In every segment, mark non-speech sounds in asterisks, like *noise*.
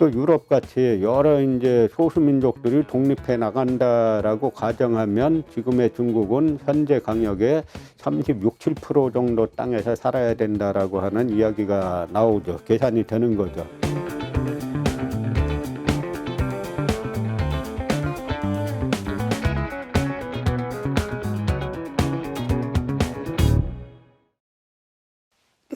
그 유럽 같이 여러 이제 소수민족들이 독립해 나간다라고 가정하면 지금의 중국은 현재 강역의 36, 7% 정도 땅에서 살아야 된다라고 하는 이야기가 나오죠. 계산이 되는 거죠.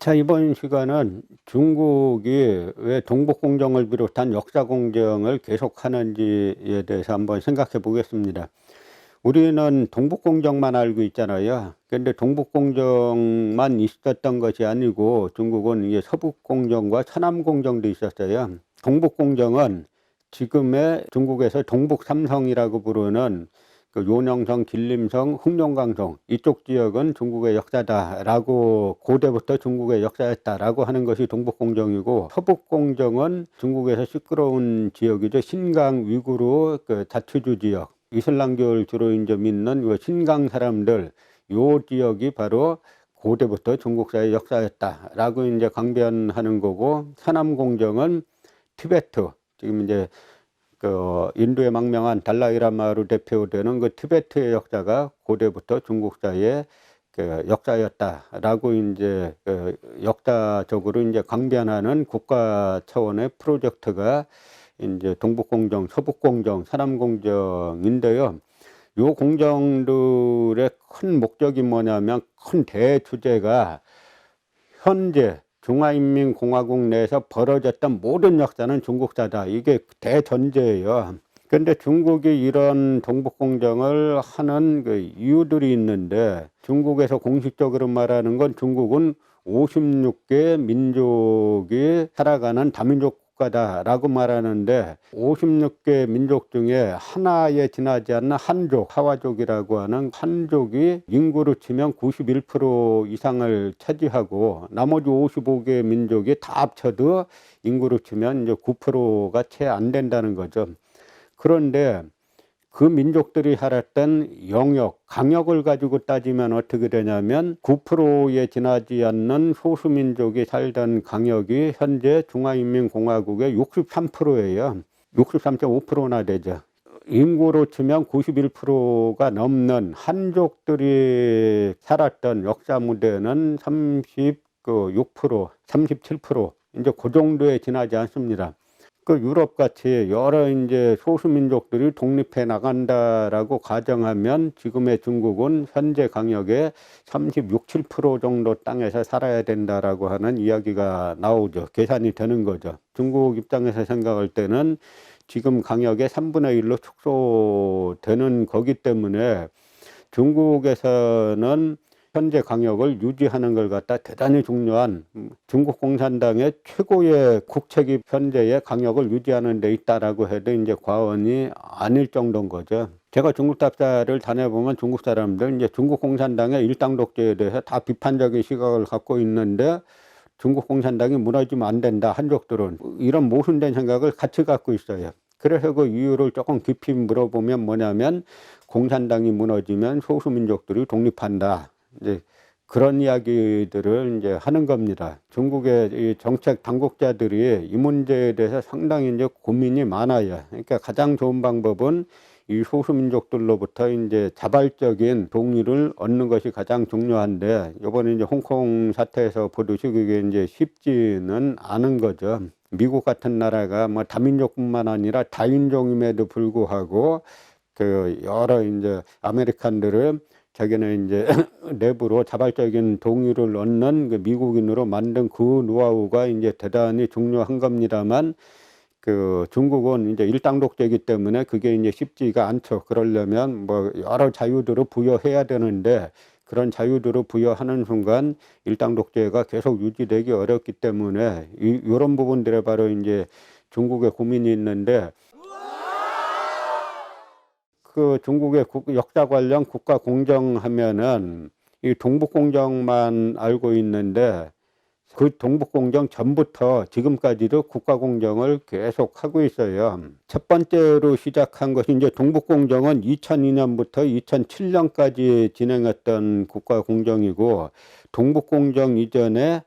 자, 이번 시간은 중국이 왜 동북공정을 비롯한 역사공정을 계속하는지에 대해서 한번 생각해 보겠습니다. 우리는 동북공정만 알고 있잖아요. 근데 동북공정만 있었던 것이 아니고 중국은 이게 서북공정과 서남공정도 있었어요. 동북공정은 지금의 중국에서 동북삼성이라고 부르는 그 요녕성, 길림성, 흑룡강성 이쪽 지역은 중국의 역사다라고 고대부터 중국의 역사였다라고 하는 것이 동북공정이고 서북공정은 중국에서 시끄러운 지역이죠. 신강 위구르 그 자투주 지역 이슬람교를 주로 이제 믿는 요 신강 사람들 요 지역이 바로 고대부터 중국사의 역사였다라고 이제 강변하는 거고 서남공정은 티베트 지금 이제 그 인도의 망명한 달라이라마로 대표되는 그 티베트의 역사가 고대부터 중국사의 그 역사였다라고 이제 그 역사적으로 이제 강변하는 국가 차원의 프로젝트가 이제 동북공정, 서북공정, 서남공정인데요. 요 공정들의 큰 목적이 뭐냐면 큰 대주제가 현재 중화인민공화국 내에서 벌어졌던 모든 역사는 중국사다. 이게 대전제예요. 근데 중국이 이런 동북공정을 하는 그 이유들이 있는데 중국에서 공식적으로 말하는 건 중국은 56개 민족이 살아가는 다민족 국가다라고 말하는데 56개 민족 중에 하나에 지나지 않는 한족, 하와족이라고 하는 한족이 인구로 치면 91% 이상을 차지하고 나머지 55개 민족이 다 합쳐도 인구로 치면 이제 9%가 채 안 된다는 거죠. 그런데 그 민족들이 살았던 영역, 강역을 가지고 따지면 어떻게 되냐면 9%에 지나지 않는 소수민족이 살던 강역이 현재 중화인민공화국의 63%예요. 63.5%나 되죠. 인구로 치면 91%가 넘는 한족들이 살았던 역사 무대는 36%, 37% 이제 그 정도에 지나지 않습니다. 그 유럽 같이 여러 이제 소수민족들이 독립해 나간다라고 가정하면 지금의 중국은 현재 강역의 36, 7% 정도 땅에서 살아야 된다라고 하는 이야기가 나오죠. 계산이 되는 거죠. 중국 입장에서 생각할 때는 지금 강역의 3분의 1로 축소되는 거기 때문에 중국에서는 현재 강역을 유지하는 걸 갖다 대단히 중요한 중국 공산당의 최고의 국책이 현재의 강역을 유지하는 데 있다라고 해도 이제 과언이 아닐 정도인 거죠. 제가 중국 답사를 다녀보면 중국 사람들 이제 중국 공산당의 일당 독재에 대해서 다 비판적인 시각을 갖고 있는데 중국 공산당이 무너지면 안 된다 한족들은 이런 모순된 생각을 같이 갖고 있어요. 그래서 그 이유를 조금 깊이 물어보면 뭐냐면 공산당이 무너지면 소수민족들이 독립한다. 이제 그런 이야기들을 이제 하는 겁니다. 중국의 이 정책 당국자들이 이 문제에 대해서 상당히 이제 고민이 많아요. 그러니까 가장 좋은 방법은 이 소수민족들로부터 이제 자발적인 동의를 얻는 것이 가장 중요한데 이번에 이제 홍콩 사태에서 보듯이 그게 이제 쉽지는 않은 거죠. 미국 같은 나라가 뭐 다민족뿐만 아니라 다인종임에도 불구하고 그 여러 이제 아메리칸들을 자기는 이제 *laughs* 내부로 자발적인 동의를 얻는 그 미국인으로 만든 그 노하우가 이제 대단히 중요한 겁니다만 그 중국은 이제 일당 독재이기 때문에 그게 이제 쉽지가 않죠. 그러려면 뭐 여러 자유들을 부여해야 되는데 그런 자유들을 부여하는 순간 일당 독재가 계속 유지되기 어렵기 때문에 이, 이런 부분들에 바로 이제 중국의 고민이 있는데 그 중국의 국, 역사 관련 국가 공정 하면은 이 동북 공정만 알고 있는데 그 동북 공정 전부터 지금까지도 국가 공정을 계속 하고 있어요. 첫 번째로 시작한 것이 이제 동북 공정은 2002년부터 2007년까지 진행했던 국가 공정이고 동북 공정 이전에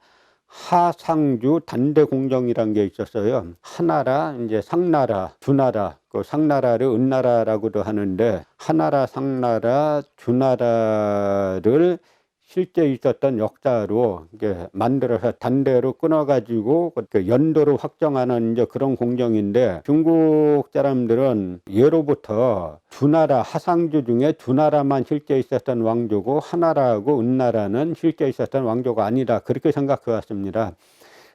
하상주 단대 공정이란 게 있었어요. 하나라, 이제 상나라, 주나라, 그 상나라를 은나라라고도 하는데 하나라, 상나라, 주나라를 실제 있었던 역사로 이게 만들어서 단대로 끊어가지고 그 연도를 확정하는 이제 그런 공정인데 중국 사람들은 예로부터 주나라 하상주 중에 주나라만 실제 있었던 왕조고 하나라하고 은나라는 실제 있었던 왕조가 아니다 그렇게 생각해 왔습니다.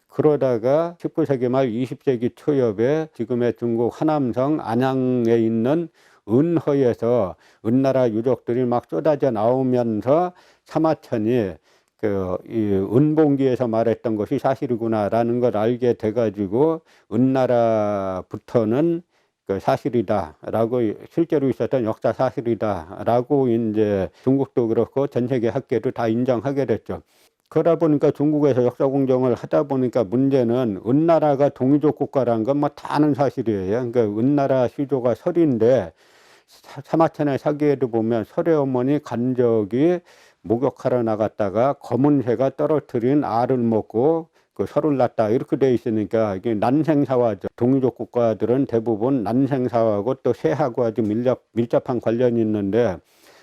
그러다가 19세기 말 20세기 초엽에 지금의 중국 하남성 안양에 있는 은허에서 은나라 유족들이 막 쏟아져 나오면서 사마천이 그, 이 은봉기에서 말했던 것이 사실이구나라는 걸 알게 돼가지고 은나라부터는 그 사실이다라고 실제로 있었던 역사 사실이다라고 이제 중국도 그렇고 전 세계 학계도 다 인정하게 됐죠. 그러다 보니까 중국에서 역사 공정을 하다 보니까 문제는 은나라가 동이족 국가라는 건 뭐 다 아는 사실이에요. 그러니까 은나라 시조가 설인데 사마천의 사기에도 보면 설의 어머니 간적이 목욕하러 나갔다가 검은 새가 떨어뜨린 알을 먹고 그 설을 낳다 이렇게 돼 있으니까 이게 난생사화죠. 동이족 국가들은 대부분 난생사화하고 또 새하고 아주 밀접, 밀접한 관련이 있는데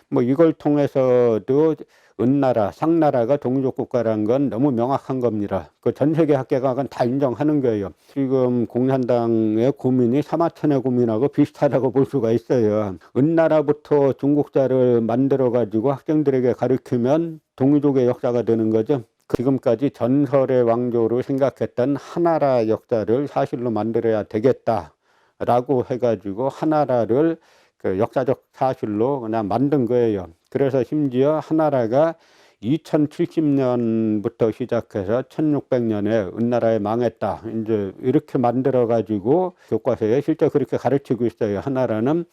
뭐 이걸 통해서도 은나라, 상나라가 동족 국가라는 건 너무 명확한 겁니다. 그 전 세계 학계가 그건 다 인정하는 거예요. 지금 공산당의 고민이 사마천의 고민하고 비슷하다고 볼 수가 있어요. 은나라부터 중국자를 만들어 가지고 학생들에게 가르치면 동족의 역사가 되는 거죠. 지금까지 전설의 왕조로 생각했던 하나라 역사를 사실로 만들어야 되겠다라고 해가지고 하나라를 그 역사적 사실로 그냥 만든 거예요. 그래서 심지어 하나라가 2070년부터 시작해서 1600년에 은나라에 망했다. 이제 이렇게 만들어 가지고 교과서에 실제 그렇게 가르치고 있어요. 하나라는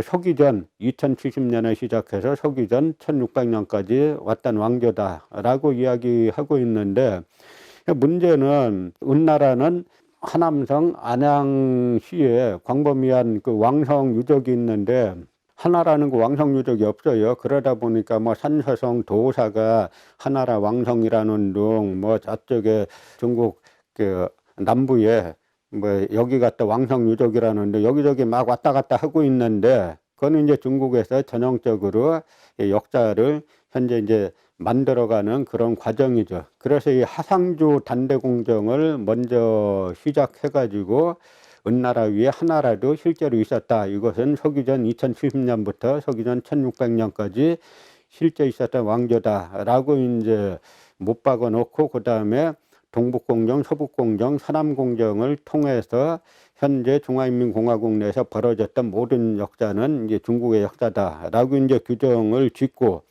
서기전 2070년에 시작해서 서기전 1600년까지 왔던 왕조다라고 이야기하고 있는데 문제는 은나라는 하남성 안양시에 광범위한 그 왕성 유적이 있는데 하나라는 그 왕성 유적이 없어요. 그러다 보니까 뭐 산서성 도사가 하나라 왕성이라는 둥, 뭐 저쪽에 중국 그 남부에 뭐 여기 갔다 왕성 유적이라는데 여기저기 막 왔다 갔다 하고 있는데 그거는 이제 중국에서 전형적으로 역사를 현재 이제 만들어가는 그런 과정이죠. 그래서 이 하상주 단대 공정을 먼저 시작해가지고 은나라 위에 하나라도 실제로 있었다. 이것은 서기전 2070년부터 서기전 1600년까지 실제 있었던 왕조다라고 이제 못 박아 놓고 그 다음에 동북공정, 서북공정, 서남공정을 통해서 현재 중화인민공화국 내에서 벌어졌던 모든 역사는 이제 중국의 역사다라고 이제 규정을 짓고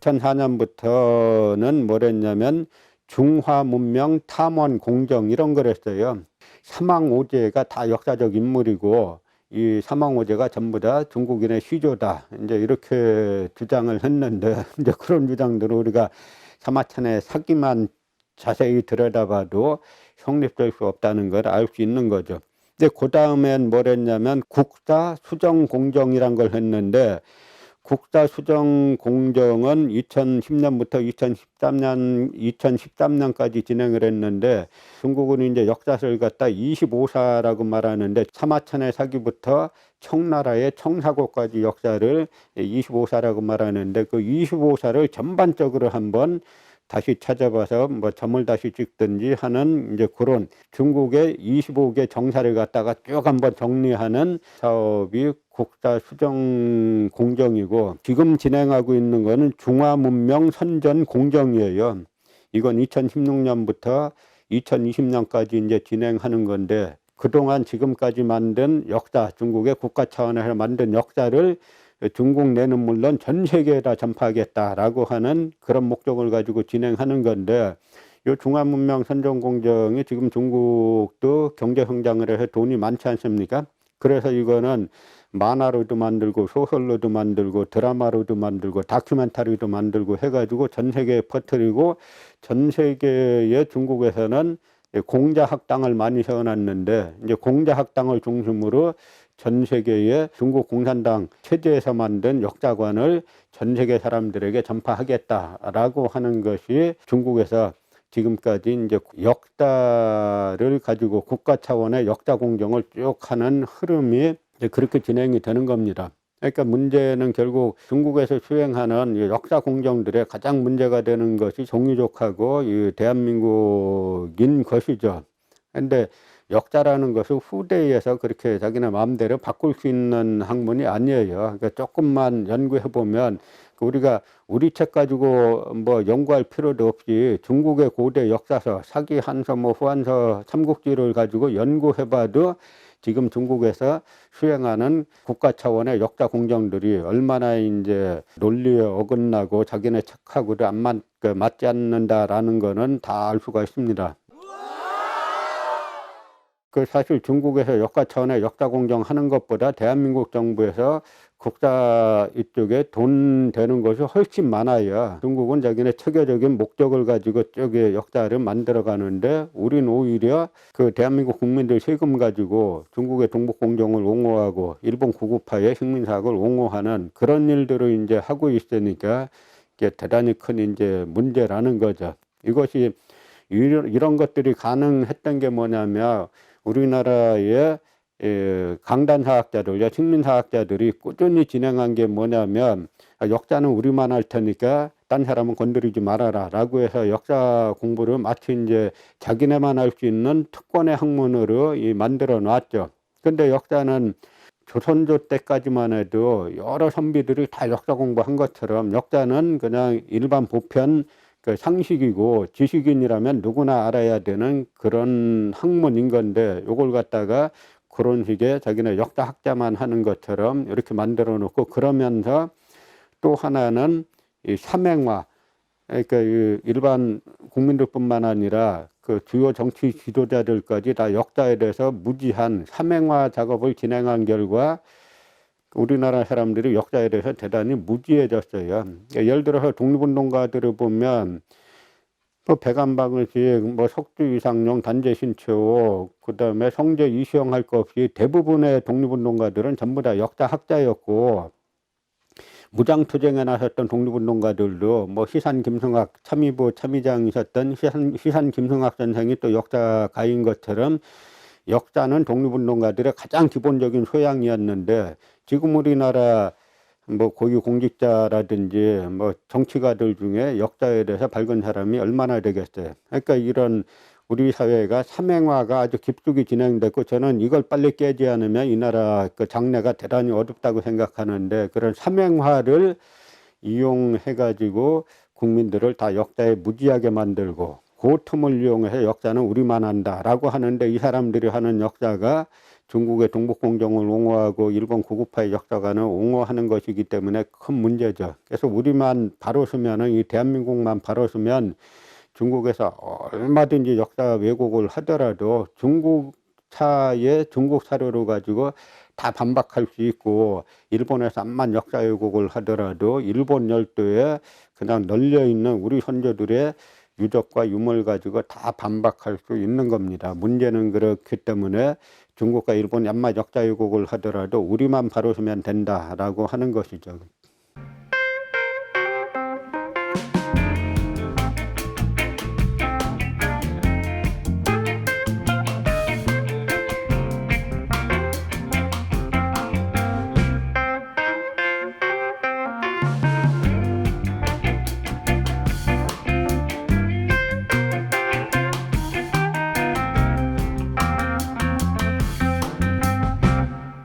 2004년부터는 뭐랬냐면 중화 문명 탐원 공정 이런 걸 했어요. 사망오제가 다 역사적 인물이고 이 사망오제가 전부 다 중국인의 시조다. 이제 이렇게 주장을 했는데 *laughs* 이제 그런 주장들을 우리가 사마천의 사기만 자세히 들여다봐도 성립될 수 없다는 걸 알 수 있는 거죠. 근데 그 다음엔 뭘 했냐면 국사 수정 공정이란 걸 했는데 국사 수정 공정은 2010년부터 2013년 2013년까지 진행을 했는데 중국은 이제 역사를 갖다 25사라고 말하는데 사마천의 사기부터 청나라의 청사고까지 역사를 25사라고 말하는데 그 25사를 전반적으로 한번 다시 찾아봐서 뭐 점을 다시 찍든지 하는 이제 그런 중국의 25개 정사를 갖다가 쭉 한번 정리하는 사업이 국사 수정 공정이고 지금 진행하고 있는 거는 중화문명 선전 공정이에요. 이건 2016년부터 2020년까지 이제 진행하는 건데 그동안 지금까지 만든 역사, 중국의 국가 차원에서 만든 역사를 중국 내는 물론 전 세계에다 전파하겠다라고 하는 그런 목적을 가지고 진행하는 건데 요 중화문명 선정공정이 지금 중국도 경제 성장을 해서 돈이 많지 않습니까? 그래서 이거는 만화로도 만들고 소설로도 만들고 드라마로도 만들고 다큐멘터리도 만들고 해가지고 전 세계에 퍼뜨리고 전 세계의 중국에서는 공자 학당을 많이 세워놨는데 이제 공자 학당을 중심으로 전 세계의 중국 공산당 체제에서 만든 역사관을 전 세계 사람들에게 전파하겠다라고 하는 것이 중국에서 지금까지 이제 역사를 가지고 국가 차원의 역사 공정을 쭉 하는 흐름이 이제 그렇게 진행이 되는 겁니다. 그러니까 문제는 결국 중국에서 수행하는 이 역사 공정들의 가장 문제가 되는 것이 종이족하고 이 대한민국인 것이죠. 근데 역사라는 것은 후대에서 그렇게 자기네 마음대로 바꿀 수 있는 학문이 아니에요. 그러니까 조금만 연구해 보면 우리가 우리 책 가지고 뭐 연구할 필요도 없이 중국의 고대 역사서, 사기 한서, 뭐 후한서, 삼국지를 가지고 연구해 봐도 지금 중국에서 수행하는 국가 차원의 역사 공정들이 얼마나 이제 논리에 어긋나고 자기네 책하고도 안 맞, 그 맞지 않는다라는 거는 다 알 수가 있습니다. 그 사실 중국에서 역사 차원의 역사 공정 하는 것보다 대한민국 정부에서 국사 이쪽에 돈 되는 것이 훨씬 많아요. 중국은 자기네 체계적인 목적을 가지고 쪽에 역사를 만들어 가는데 우린 오히려 그 대한민국 국민들 세금 가지고 중국의 동북 공정을 옹호하고 일본 구구파의 식민 사학을 옹호하는 그런 일들을 이제 하고 있으니까 이게 대단히 큰 이제 문제라는 거죠. 이것이 이런 것들이 가능했던 게 뭐냐면 우리나라의 예, 강단 사학자들, 식민 사학자들이 꾸준히 진행한 게 뭐냐면 아, 역사는 우리만 할 테니까 딴 사람은 건드리지 말아라 라고 해서 역사 공부를 마치 이제 자기네만 할 수 있는 특권의 학문으로 이 만들어 놨죠. 근데 역사는 조선조 때까지만 해도 여러 선비들이 다 역사 공부한 것처럼 역사는 그냥 일반 보편 그 상식이고 지식인이라면 누구나 알아야 되는 그런 학문인 건데 요걸 갖다가 그런 식의 자기네 역사학자만 하는 것처럼 이렇게 만들어 놓고 그러면서 또 하나는 이 삼행화. 그러니까 일반 국민들뿐만 아니라 그 주요 정치 지도자들까지 다 역사에 대해서 무지한 삼행화 작업을 진행한 결과 우리나라 사람들이 역사에 대해서 대단히 무지해졌어요. 그러니까 예를 들어서 독립운동가들을 보면 뭐 백안방을식, 뭐 석주 이상용, 단재 신채호, 그 다음에 성재 이시영 할 것 없이 대부분의 독립운동가들은 전부 다 역사학자였고 무장투쟁에 나섰던 독립운동가들도 뭐 시산 김성학 참의부 참의장이셨던 시산, 시산 김성학 선생이 또 역사가인 것처럼 역사는 독립운동가들의 가장 기본적인 소양이었는데 지금 우리나라 뭐 고유 공직자라든지 뭐 정치가들 중에 역사에 대해서 밝은 사람이 얼마나 되겠어요. 그러니까 이런 우리 사회가 삼행화가 아주 깊숙이 진행됐고 저는 이걸 빨리 깨지 않으면 이 나라 그 장래가 대단히 어렵다고 생각하는데 그런 삼행화를 이용해 가지고 국민들을 다 역사에 무지하게 만들고 그 틈을 이용해서 역사는 우리만 한다라고 하는데 이 사람들이 하는 역사가 중국의 동북공정을 옹호하고 일본 구구파의 역사관을 옹호하는 것이기 때문에 큰 문제죠. 그래서 우리만 바로 서면은 이 대한민국만 바로 서면 중국에서 얼마든지 역사 왜곡을 하더라도 중국 차의 중국 사료를 가지고 다 반박할 수 있고 일본에서 암만 역사 왜곡을 하더라도 일본 열도에 그냥 널려 있는 우리 선조들의 유적과 유물 가지고 다 반박할 수 있는 겁니다. 문제는 그렇기 때문에 중국과 일본이 암만 역자 왜곡을 하더라도 우리만 바로 서면 된다라고 하는 것이죠.